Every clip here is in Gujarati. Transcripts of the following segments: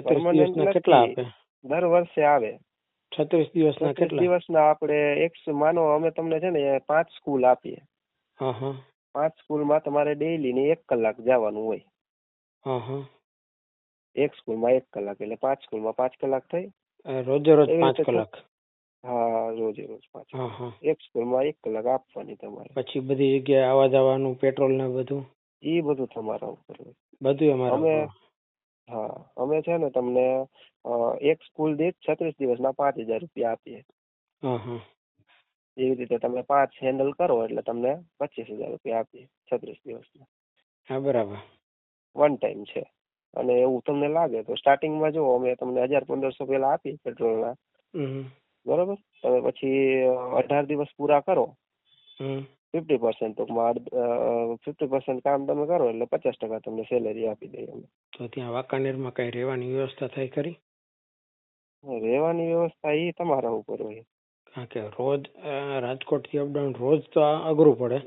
છત્રીસ દિવસના કેટલા આપે? દર વર્ષે આવે. છત્રીસ દિવસના કેટલા? દિવસના આપણે એક માનો અમે તમને છે ને પાંચ સ્કૂલ આપીએ. પાંચ સ્કૂલમાં તમારે ડેઈલી ને એક કલાક જવાનું હોય. એક સ્કૂલમાં એક કલાક એટલે પાંચ સ્કૂલમાં પાંચ કલાક થઈ. રોજે રોજ પાંચ કલાક? હા રોજે રોજ પાંચ હા હા. એક સ્કૂલમાં એક કલાક આપવાની તમારે. પછી બધી જગ્યાએ આવવા જવાનું પેટ્રોલ ને બધું? એ બધું તમારા ઉપર બધું અમારા. હા અમે છે ને તમને એક સ્કૂલ દીઠ છત્રીસ દિવસના પાંચ હજાર રૂપિયા આપીએ. એવી રીતે તમે પાંચ હેન્ડલ કરો એટલે તમને પચીસ હજાર રૂપિયા આપીએ છત્રીસ દિવસના. હા બરાબર. વન ટાઈમ છે. અને એવું તમને લાગે તો સ્ટાર્ટિંગમાં જો અમે તમને હજાર પંદરસો પહેલા આપીએ પેટ્રોલના બરાબર બરોબર? તમે પછી અઢાર દિવસ પૂરા કરો. હમ. ફિફ્ટી પર્સન્ટ ટૂંકમાં ફિફ્ટી પર્સન્ટ કામ તમે કરો એટલે પચાસ ટકા તમને સેલેરી આપી દઈએ અમે. તો ત્યાં વાંકાનેરમાં કઈ રહેવાની વ્યવસ્થા થાય ખરી? રહેવાની વ્યવસ્થા એ તમારા ઉપર હોય. કારણ કે રોજ રાજકોટથી અપડાઉન રોજ તો અઘરું પડે.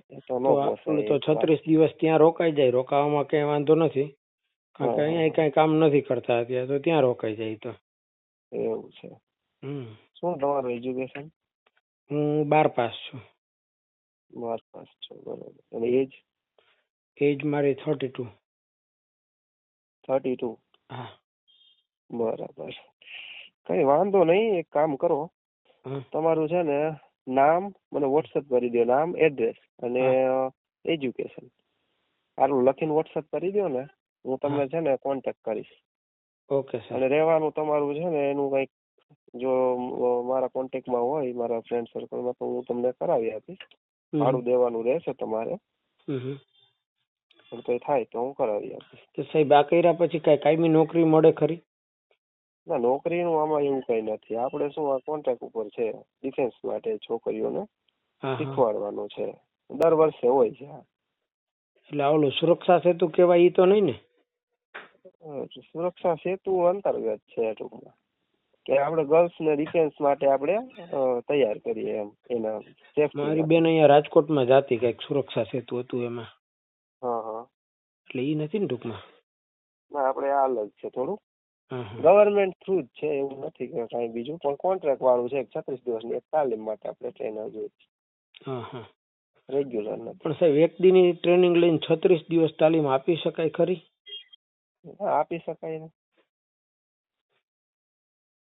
તો છત્રીસ દિવસ ત્યાં રોકાઈ જાય રોકાવામાં કઈ વાંધો નથી. કારણ કે અહીંયા કઈ કામ નથી કરતા અત્યારે તો ત્યાં રોકાઈ જાય તો. એવું છે. હમ. શું તમારું એજ્યુકેશન હું બાર પાસ છું. બાર પાસ છો બરોબર. અને એજ એજ મારી થર્ટી ટુ થર્ટી ટુ હા. બરાબર. કઈ વાંધો નહીં એક કામ કરો. તમારું છે ને નામ મને વોટ્સઅપ કરી દો નામ એડ્રેસ અને એજ્યુકેશન આટલું લખીને વોટ્સઅપ કરી દો ને હું તમને છે ને કોન્ટેક્ટ કરીશ. ઓકે સર અને રહેવાનું તમારું છે ને એનું કંઈક જો મારા કોન્ટેક્ટમાં હોય મારા ફ્રેન્ડ સર્કલમાં તો હું તમને કરાવી આપીશ. ભાડું દેવાનું રહેશે તમારે. પણ તો થાય તો હું કરાવી આપીશ. તો સાહેબ આ કર્યા પછી કઈ કાયમી નોકરી મળે ખરી? ના નોકરીનું આમાં એવું કઈ નથી. આપણે શું આ કોન્ટ્રાક્ટ ઉપર છે ડિફેન્સ માટે છોકરીઓને શીખવાડવાનું છે. દર વર્ષે હોય છે એટલે ઓલું સુરક્ષા સેતુ કહેવાય એ તો નહીં ને? સુરક્ષા સેતુ અંતર્ગત છે ટૂંકમાં. કે આપણે ગર્લ્સને ડિફેન્સ માટે આપણે તૈયાર કરીએ એમ એના મારી બેન અહીંયા રાજકોટમાં જાતી કંઈક સુરક્ષા સેતુ હતું એમાં. હા હા. એટલે ઈ નથી ને ટૂંકમાં? ના આપણે આ અલગ છે થોડું ગવર્મેન્ટ થ્રુ જ છે એવું નથી કે કાંઈ બીજું પણ કોન્ટ્રાક્ટ વાળું છે છત્રીસ દિવસની એક તાલીમ માટે આપણે ટ્રેનર જોઈએ હા હા. રેગ્યુલર પણ સાહેબ એક દીની ટ્રેનિંગ લઈને છત્રીસ દિવસ તાલીમ આપી શકાય ખરી? આપી શકાય ને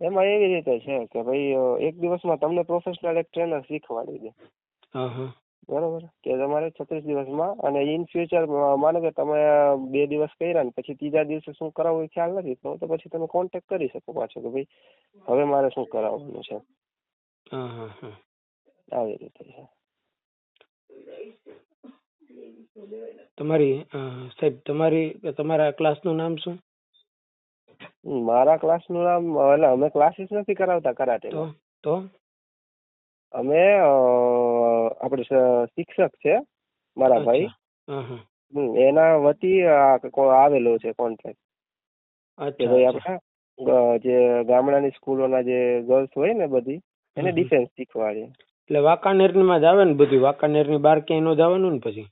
એમાં એવી રીતે છે કે ભાઈ એક દિવસમાં તમને પ્રોફેશનલ એક ટ્રેનર શીખવાડી દે. બરોબર? કે તમારે છત્રીસ દિવસમાં અને ઇન ફ્યુચર માનો કે તમે બે દિવસ કર્યા ને પછી ત્રીજા દિવસે શું કરાવવું એ ખ્યાલ નથી તો તો પછી તમે કોન્ટેક્ટ કરી શકો પાછો કે ભાઈ હવે મારે શું કરાવવાનું છે. આવી રીતે છે. તમારી સાહેબ તમારી તમારા ક્લાસનું નામ શું? મારા ક્લાસનું નામ એટલે અમે ક્લાસીસ નથી કરાવતા તો કરાટે તો? અમે આપણે શિક્ષક છે મારા ભાઈ. એના વતી કો- આવેલો છે કોન્ટ્રાક્ટ કે ભાઈ. આપણે જે ગામડાની સ્કૂલોના જે ગર્લ્સ હોય ને બધી એને ડિફેન્સ શીખવાડીએ એટલે વાંકાનેરમાં જ આવે ને બધું? વાંકાનેરની બાર ક્યાંય નો જવાનું ને પછી?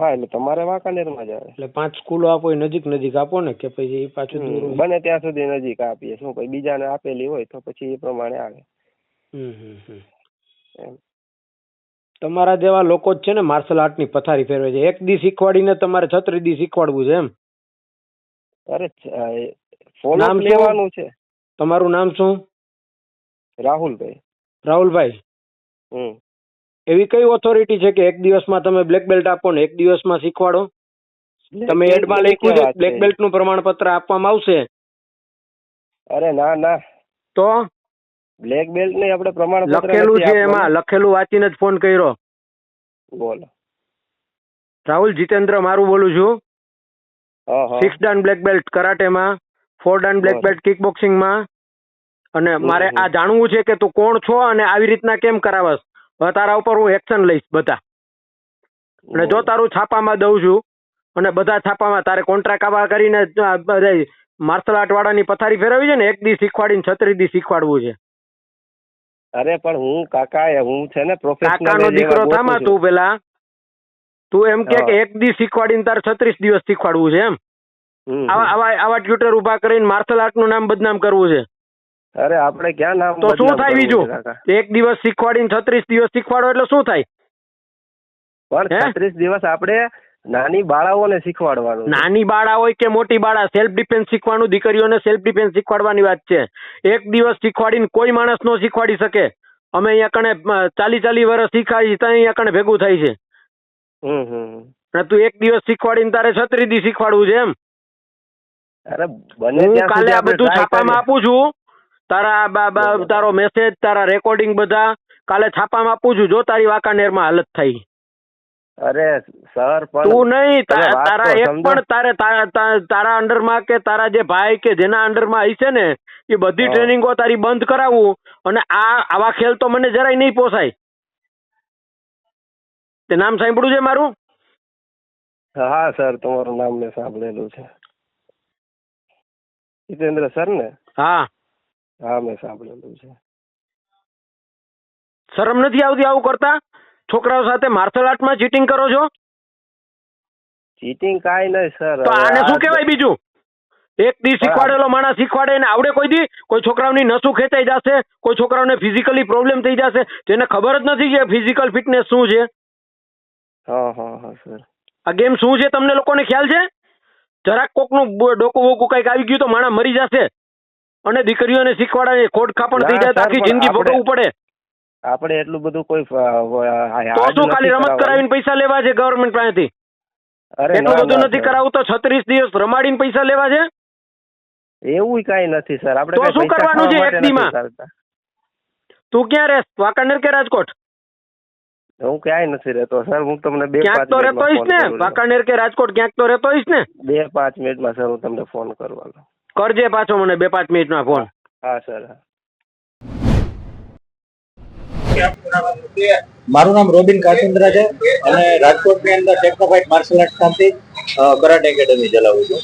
હા એટલે તમારે વાંકાનેરમાં જ આવે. એટલે પાંચ સ્કૂલો આપો એ નજીક નજીક આપો ને કે પછી એ પાછું દૂર બને ત્યાં સુધી નજીક આપીએ. શું પછી બીજાને આપેલી હોય તો પછી એ પ્રમાણે આવે. તમારા જેવા લોકો જ છે ને માર્શલ આર્ટની પથારી ફેરવે છે. એક દી શીખવાડીને તમારે છત્રી દી શીખવાડવું છે એમ. અરે ફોલો લેવાનું છે. તમારું નામ શું? રાહુલભાઈ. રાહુલભાઈ. હમ. એવી કઈ ઓથોરિટી છે કે એક દિવસમાં તમે બ્લેક બેલ્ટ આપો ને એક દિવસમાં શીખવાડો? તમે એડમાં લખ્યું છે બ્લેક બેલ્ટનું પ્રમાણપત્ર આપવામાં આવશે? અરે ના ના. તો? બ્લેક બેલ્ટ ને આપણે પ્રમાણપત્ર લખેલું છે એમાં લખેલું વાંચીને જ ફોન કર્યો. બોલો. રાહુલ જીતેન્દ્ર મારું બોલું છું. Six dan black belt કરાટેમાં four dan black belt kick બોક્સિંગમાં અને મારે આ જાણવું છે કે તું કોણ છો અને આવી રીતના કેમ કરાવસ? હવે તારા ઉપર હું એક્શન લઈશ બધા. અને જો તારું છાપામાં દઉં છું અને બધા છાપામાં તારે કોન્ટ્રાક્ટ આવા કરીને માર્શલ આર્ટ વાળાની પથારી ફેરવી છે ને એક દી શીખવાડીને છત્રી દી શીખવાડવું છે. અરે પણ હું કાકા એ હું છે ને કાકાનો દીકરો થામા તું પેલા? તું એમ કે એક દી શીખવાડીને તારે છત્રીસ દિવસ શીખવાડવું છે એમ? આવા આવા આવા ટ્યુટર ઊભા કરીને માર્શલ આર્ટનું નામ બદનામ કરવું છે. અરે આપણે ક્યાં નામ તો શું થાય બીજું? એક દિવસ શીખવાડીને છત્રીસ દિવસ શીખવાડો એટલે શું થાય? પણ છત્રીસ દિવસ આપણે નાની બાળાઓને શીખવાડવાનું નાની બાળા હોય કે મોટી બાળા સેલ્ફ ડિફેન્સ શીખવાનું દીકરીઓને સેલ્ફ ડિફેન્સ શીખવાડવાની વાત છે. એક દિવસ શીખવાડીને કોઈ માણસ નો શીખવાડી શકે. અમે અહીંયા કણે ચાલી ચાલી વર્ષ શીખાય ત્યાં અહીંયા કણે ભેગું થાય છે. અને તું એક દિવસ શીખવાડીને તારે છત્રી દી શીખવાડવું છે એમ. અરે બને કાલે આ બધું છાપામાં. આપું છું. તારા તારો મેસેજ તારા રેકોર્ડિંગ બધા કાલે છાપામાં આપું છું જો તારી વાંકાનેરમાં હાલત થઈ. અરે સર તું નહીં તારા એક પણ તારે તારા અંડર તારા અંડરમાં કે તારા જે ભાઈ કે જેના અંડરમાં હશે ને એ બધી ટ્રેનિંગો તારી બંધ કરાવવું અને આ આવા ખેલ તો મને જરાય નહીં પોસાય. તે નામ સાંભળ્યું છે મારું? હા સર તમારું નામ મેં સાંભળેલું છે. જીતેન્દ્ર સર ને? હા. હા મેં સાંભળેલું છે. શરમ નથી આવતી આવું કરતા? છોકરાઓ સાથે માર્શલ આર્ટમાં ચીટિંગ કરો છો? ચીટિંગ કાંઈ નહીં સર. તો આને શું કહેવાય બીજું? એક દી શીખવાડેલો માણસ શીખવાડે એને આવડે કોઈ દી? કોઈ છોકરાઓની નસું ખેંચાઈ જશે કોઈ છોકરાઓને ફિઝિકલી પ્રોબ્લેમ થઈ જશે તેને ખબર જ નથી કે ફિઝિકલ ફિટનેસ શું છે? હા હા હા સર. આ ગેમ શું છે? તમને લોકોને ખ્યાલ છે? જરાક કોકનું ડોકું વોકું કંઈક આવી ગયું તો માણસ મરી જશે. અને દીકરીઓને શીખવાડે ખોડખા પણ થઈ જાય આખી જિંદગી ભોગવવું પડે. આપણે એટલું બધું કોઈ તો શું ખાલી રમત કરાવીને પૈસા લેવા છે ગવર્મેન્ટ પાસેથી. એટલું બધું નથી. કરાવવું તો છત્રીસ દિવસ રમાડીને પૈસા લેવા છે? એવું કઈ નથી સર આપણે તો શું કરવાનું છે એક દીમાં? તું ક્યાં રહેશ વાંકાનેર કે રાજકોટ? હું ક્યાંય નથી રહેતો સર હું તમને બે ક્યાંક તો રહેતો હોઈશ ને. વાંકાનેર કે રાજકોટ ક્યાંક તો રહેતો હોઈશ ને? બે પાંચ મિનિટમાં સર હું તમને ફોન કરવાનો કરજે પાછો મને બે પાંચ મિનિટમાં ફોન. હા સર મારું નામ રોબિન કાચિંદ્રા છે અને રાજકોટની અંદર ટેકનોફાઇટ માર્શલ આર્ટ નામથી કરાટે એકેડમી ચલાવું છું.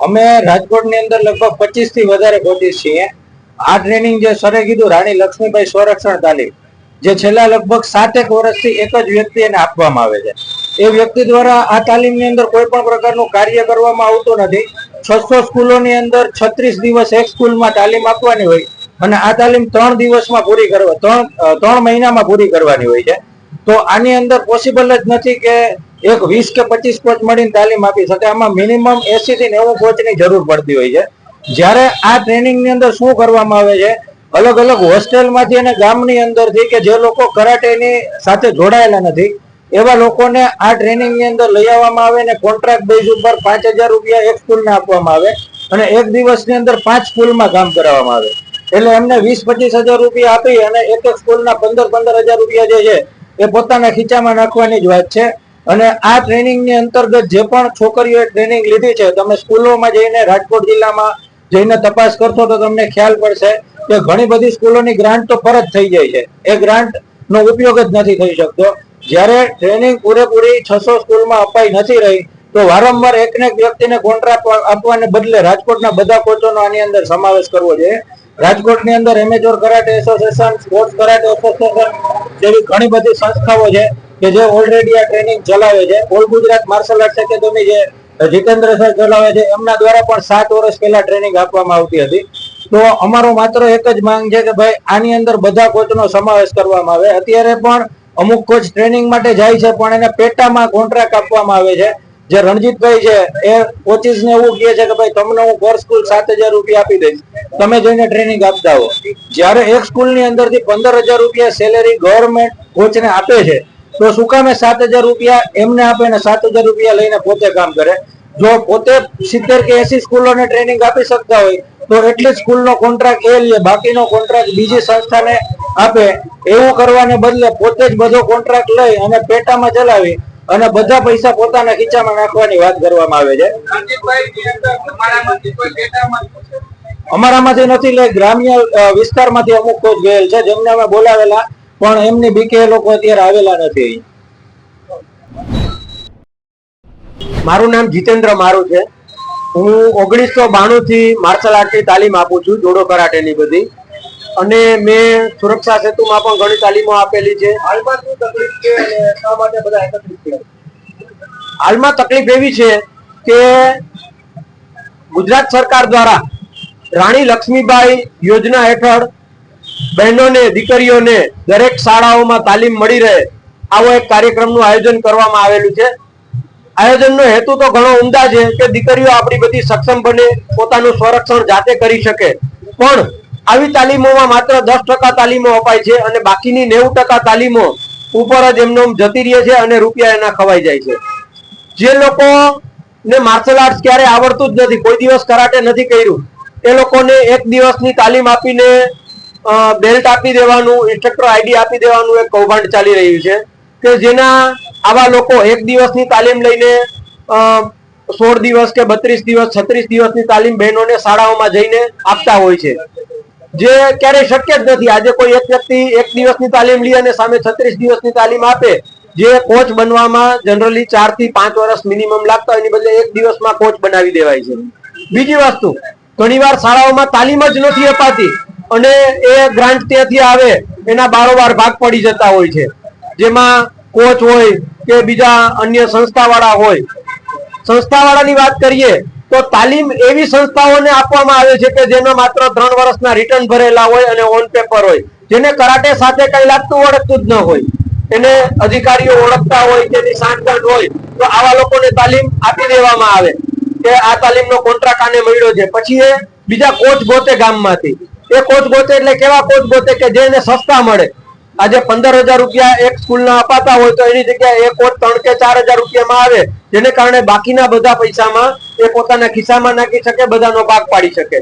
અમે રાજકોટની અંદર લગભગ પચીસથી વધારે કોચિસ છીએ. આ ટ્રેનિંગ જે સરે કીધું રાણી લક્ષ્મીભાઈ સંરક્ષણ તાલીમ જે છેલ્લા લગભગ સાતેક વર્ષથી એક જ વ્યક્તિને આપવામાં આવે છે. એ વ્યક્તિ દ્વારા આ તાલીમની અંદર કોઈ પણ પ્રકારનું કાર્ય કરવામાં આવતું નથી. છસો સ્કૂલોની અંદર છત્રીસ દિવસ એક સ્કૂલમાં તાલીમ આપવાની હોય અને આ તાલીમ ત્રણ દિવસમાં પૂરી કરવા, ત્રણ ત્રણ મહિનામાં પૂરી કરવાની હોય છે. તો આની અંદર પોસિબલ જ નથી કે એક વીસ કે પચીસ કોચ મળીને તાલીમ આપી શકે. આમાં મિનિમમ એસી થી નેવું કોચની જરૂર પડતી હોય છે. જ્યારે આ ટ્રેનિંગની અંદર શું કરવામાં આવે છે? અલગ અલગ હોસ્ટેલમાંથી અને ગામની અંદરથી કે જે લોકો કરાટેની સાથે જોડાયેલા નથી એવા લોકોને આ ટ્રેનિંગની અંદર લઈ આવવામાં આવે અને કોન્ટ્રાક્ટ બેઝ ઉપર પાંચ હજાર રૂપિયા એક સ્કૂલને આપવામાં આવે અને એક દિવસની અંદર પાંચ સ્કૂલમાં કામ કરાવવામાં આવે. એટલે એમને વીસ પચીસ હજાર રૂપિયા આપી અને એક એક સ્કૂલના પંદર પંદર હજાર રૂપિયા જે છે, એ પોતાના ખીચામાં નાખવાની જ વાત છે. અને આ ટ્રેનિંગની અંતર્ગત જે પણ છોકરીઓએ ટ્રેનિંગ લીધી છે, તમે સ્કૂલોમાં જઈને રાજકોટ જિલ્લામાં જઈને તપાસ કરશો તો તમને ખ્યાલ પડશે કે ઘણી બધી સ્કૂલોની ગ્રાન્ટ તો પરત થઈ જાય છે. એ ગ્રાન્ટ નો ઉપયોગ જ નથી થઈ શકતો. જ્યારે ટ્રેનિંગ પૂરેપૂરી છસો સ્કૂલમાં અપાઈ નથી રહી, તો વારંવાર એકને એક વ્યક્તિને કોન્ટ્રાક્ટ આપવાને બદલે રાજકોટના બધા કોચોનો આની અંદર સમાવેશ કરવો જોઈએ. રાજકોટની અંદર amateur karate association, sports karate association જેવી ઘણી બધી સંસ્થાઓ છે કે જે ઓલરેડી આ ટ્રેનિંગ ચલાવે છે. All Gujarat martial arts academy જે જીતેન્દ્ર સર ચલાવે છે, એમના દ્વારા પણ સાત વર્ષ પહેલા ટ્રેનિંગ આપવામાં આવતી હતી. તો અમારો માત્ર એક જ માંગ છે કે ભાઈ આની અંદર બધા કોચનો સમાવેશ કરવામાં આવે. અત્યારે પણ અમુક કોચ ટ્રેનિંગ માટે જાય છે, પણ એને પેટામાં કોન્ટ્રાક્ટ આપવામાં આવે છે. જે રણજીતભાઈ છે, એ કોચિસ ને એવું કહે છે કે ભાઈ, તમને હું પર સ્કૂલ સાત હજાર રૂપિયા આપી દઈશ. તમે જઈને ટ્રેનિંગ આપતા હો. જ્યારે એક સ્કૂલની અંદરથી પંદર હજાર રૂપિયા સેલેરી ગવર્મેન્ટ કોચને આપે છે, તો શું કામે સાત હજાર રૂપિયા એમને આપે ને સાત હજાર રૂપિયા લઈને પોતે કામ કરે? જો પોતે સિત્તેર કે એસી સ્કૂલોને ટ્રેનિંગ આપી શકતા હોય, તો એટલી સ્કૂલ સ્કૂલનો કોન્ટ્રાક્ટ એ લે, બાકીનો કોન્ટ્રાક્ટ બીજી સંસ્થાને આપે એવું કરવાને બદલે પોતે જ બધો કોન્ટ્રાક્ટ લઈ અને પેટામાં ચલાવી અને બધા પૈસા પોતાના ખીચામાં નાખવાની વાત કરવામાં આવે છે. અમારામાંથી નથી લે ગ્રામ્ય વિસ્તારમાંથી અમુક કોચ ગયેલ છે, જેમને અમે બોલાવેલા, પણ એમની બીકે લોકો અત્યારે આવેલા નથી મારું નામ જીતેન્દ્ર મારું છે. હું ઓગણીસો બાણું થી માર્શલ આર્ટની તાલીમ આપું છું, જોડો કરાટેની બધી. અને મેં સુરક્ષા સેતુમાં પણ ઘણી તાલીમો આપેલી છે. હાલમાં શું તકલીફ છે શા માટે બધા એકત્રિત થયા? હાલમાં તકલીફ એવી છે કે ગુજરાત સરકાર દ્વારા રાણી લક્ષ્મીબાઈ યોજના હેઠળ બહેનોને દીકરીઓને દરેક શાળાઓમાં તાલીમ મળી રહે આવો એક કાર્યક્રમનું આયોજન કરવામાં આવેલું છે. આયોજનનો હેતુ તો ઘણો ઉમદા છે કે દીકરીઓ આપણી બધી સક્ષમ બને પોતાનું સંરક્ષણ જાતે કરી શકે. પણ આવી તાલીમોમાં માત્ર દસ ટકા તાલીમો અપાય છે અને બાકીની નેવું ટકા તાલીમો ઉપર જ એમનો જતી રહે છે અને રૂપિયા એના ખવાઈ જાય છે. જે લોકો ને માર્શલ આર્ટ્સ ક્યારે આવડતું જ નથી, કોઈ દિવસ કરાટે નથી કર્યું, એ લોકોને એક દિવસની તાલીમ આપીને બેલ્ટ આપી દેવાનું ઇન્સ્ટ્રક્ટર આઈડી આપી દેવાનું એક કૌભાંડ ચાલી રહ્યું છે કે જેના આવા લોકો એક દિવસની તાલીમ લઈને સોળ દિવસ કે બત્રીસ દિવસ, છત્રીસ દિવસની તાલીમ બહેનોને શાળાઓમાં જઈને આપતા હોય છે. જે ક્યારેય શક્ય જ નથી. આજે કોઈ એક વ્યક્તિ એક દિવસની તાલીમ લે અને સામે છત્રીસ દિવસની તાલીમ આપે, જે કોચ બનવામાં જનરલી ચારથી પાંચ વર્ષ મિનિમમ લાગતા હોય, એની બદલે એક દિવસમાં કોચ બનાવી દેવાય છે. બીજી વસ્તુ, ઘણીવાર શાળાઓમાં તાલીમ જ નથી અપાતી અને એ ગ્રાન્ટ ત્યાંથી આવે, એના બારોબાર ભાગ પડી જતા હોય છે. જેમાં કોચ હોય કે બીજા અન્ય સંસ્થાવાળા હોય. સંસ્થાવાળાની વાત કરીએ તો તાલીમ એવી સંસ્થાઓને આપવામાં આવે છે કે જેનો માત્ર ત્રણ વર્ષના રિટર્ન ભરેલા હોય અને ઓન પેપર હોય, જેને કરાટે સાથે કઈ લાગતું, ઓળખતું જ ન હોય. એને અધિકારીઓ ઓળખતા હોય, તેની સાંકળ હોય, તો આવા લોકોને તાલીમ આપી દેવામાં આવે કે આ તાલીમનો કોન્ટ્રાક્ટ આને મળ્યો છે. પછી એ બીજા કોચ ગોતે ગામમાંથી. એ કોચ ગોતે એટલે કેવા કોચ ગોતે કે જેને સસ્તા મળે? આજે પંદર હજાર રૂપિયા એક સ્કૂલના અપાતા હોય તો એની જગ્યાએ એક કોચ ત્રણ કે ચાર હજાર રૂપિયામાં આવે. જેને કારણે બાકીના બધા પૈસામાં એ પોતાના ખિસ્સામાં નાખી શકે, બધાનો ભાગ પાડી શકે.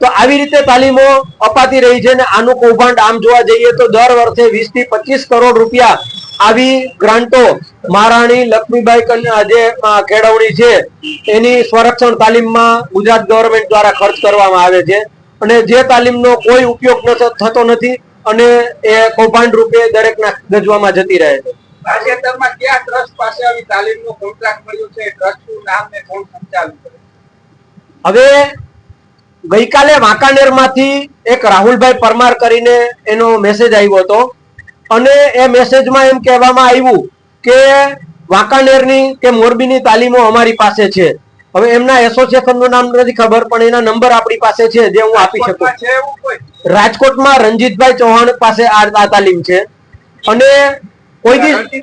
તો આવી રીતે તાલીમો અપાતી રહી છે અને આનું કૌભાંડ આમ જોવા જઈએ તો દર વર્ષે વીસથી પચીસ કરોડ રૂપિયા આવી ગ્રાન્ટો મહારાણી લક્ષ્મીબાઈ જે કેળવણી છે, એની સંરક્ષણ તાલીમમાં ગુજરાત ગવર્મેન્ટ દ્વારા ખર્ચ કરવામાં આવે છે. અને જે તાલીમનો કોઈ ઉપયોગ ન થતો નથી અને એ કૌભાંડ રૂપે દરેકના ગજવામાં જતી રહે છે. તાજેતરમાં ક્યાં ટ્રસ્ટ પાસે આવી તાલીમનો કોન્ટ્રાક્ટ મળ્યો છે? ટ્રસ્ટનું નામ ને કોણ સંચાલન કરે હવે ગઈકાલે વાંકાનેરમાંથી એક રાહુલભાઈ પરમાર કરીને એનો મેસેજ આવ્યો હતો. અને એ મેસેજમાં એમ કહેવામાં આવ્યું કે વાંકાનેરની કે મોરબીની તાલીમો અમારી પાસે છે. હવે એમના એસોસિએશનનું નામ નથી ખબર પણ એના નંબર આપણી પાસે છે જે હું આપી શકું. રાજકોટમાં રણજીતભાઈ ચૌહાણ પાસે આ તાલીમ છે. અને કોઈ નથી?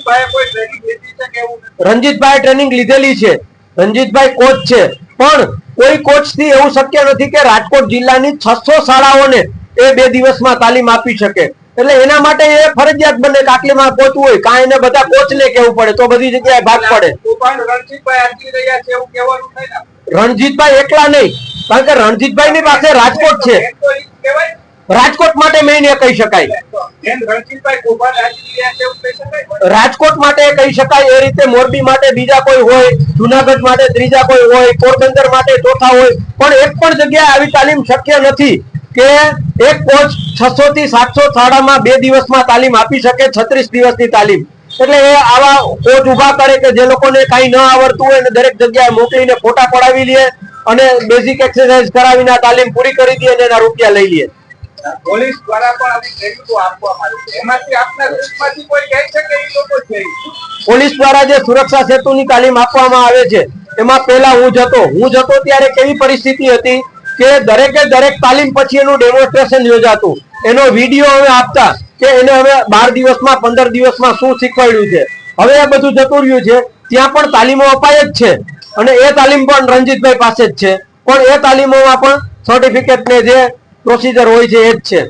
રણજીતભાઈ ટ્રેનિંગ લીધેલી છે. રણજીતભાઈ કોચ છે. પણ કોઈ કોચથી એવું શક્ય નથી કે રાજકોટ જિલ્લાની છસો શાળાઓને એ બે દિવસમાં તાલીમ આપી શકે. એટલે એના માટે એ ફરજિયાત બને કે પહોંચવું હોય. કાંઈ એને બધા કોચને કેવું પડે તો બધી જગ્યાએ ભાગ પડે. રણજીતભાઈ એકલા નહીં કારણ કે રણજીતભાઈ ની પાસે રાજકોટ છે. રાજકોટ માટે મેઇન એ કહી શકાય? રાજકોટ માટે કહી શકાય એ રીતે મોરબી માટે બીજા કોઈ હોય જુનાગઢ માટે ત્રીજા કોઈ હોય પોરબંદર માટે ચોથા હોય પણ એક પણ જગ્યાએ આવી તાલીમ શક્ય નથી. કે એક કોચ છસો થી સાતસો શાળામાં બે દિવસમાં તાલીમ આપી શકે છત્રીસ દિવસની તાલીમ. એટલે એ આવા કોચ ઊભા કરે કે જે લોકોને કાંઈ ન આવડતું હોય ને દરેક જગ્યાએ મોકલીને ફોટા પડાવી લે અને બેઝિક એક્સરસાઇઝ કરાવીને આ તાલીમ પૂરી કરી દે અને એના રૂપિયા લઈ લે. પોલીસ દ્વારા પણ આવી ટ્રેનિંગો આપવામાં આવી છે. એમાંથી આપના ગ્રુપમાંથી કોઈ કહે છે કે એ લોકો છે પોલીસ દ્વારા જે સુરક્ષા સેતુની તાલીમ આપવામાં આવે છે એમાં પહેલા હું જતો હું જતો ત્યારે કેવી પરિસ્થિતિ હતી? કે દરેકે દરેક તાલીમ પછી એનું ડેમોન્સ્ટ્રેશન યોજાતું. એનો વીડિયો અમે આપતા કે એને હવે બાર દિવસમાં, પંદર દિવસમાં શું શીખવાડ્યું છે. હવે આ બધું જતું રહ્યું છે. ત્યાં પણ તાલીમો અપાય જ છે. અને એ તાલીમ પણ રણજીતભાઈ પાસે જ છે. પણ એ તાલીમોમાં પણ સર્ટિફિકેટ ને જે પ્રોસીજર હોય છે એ જ છે.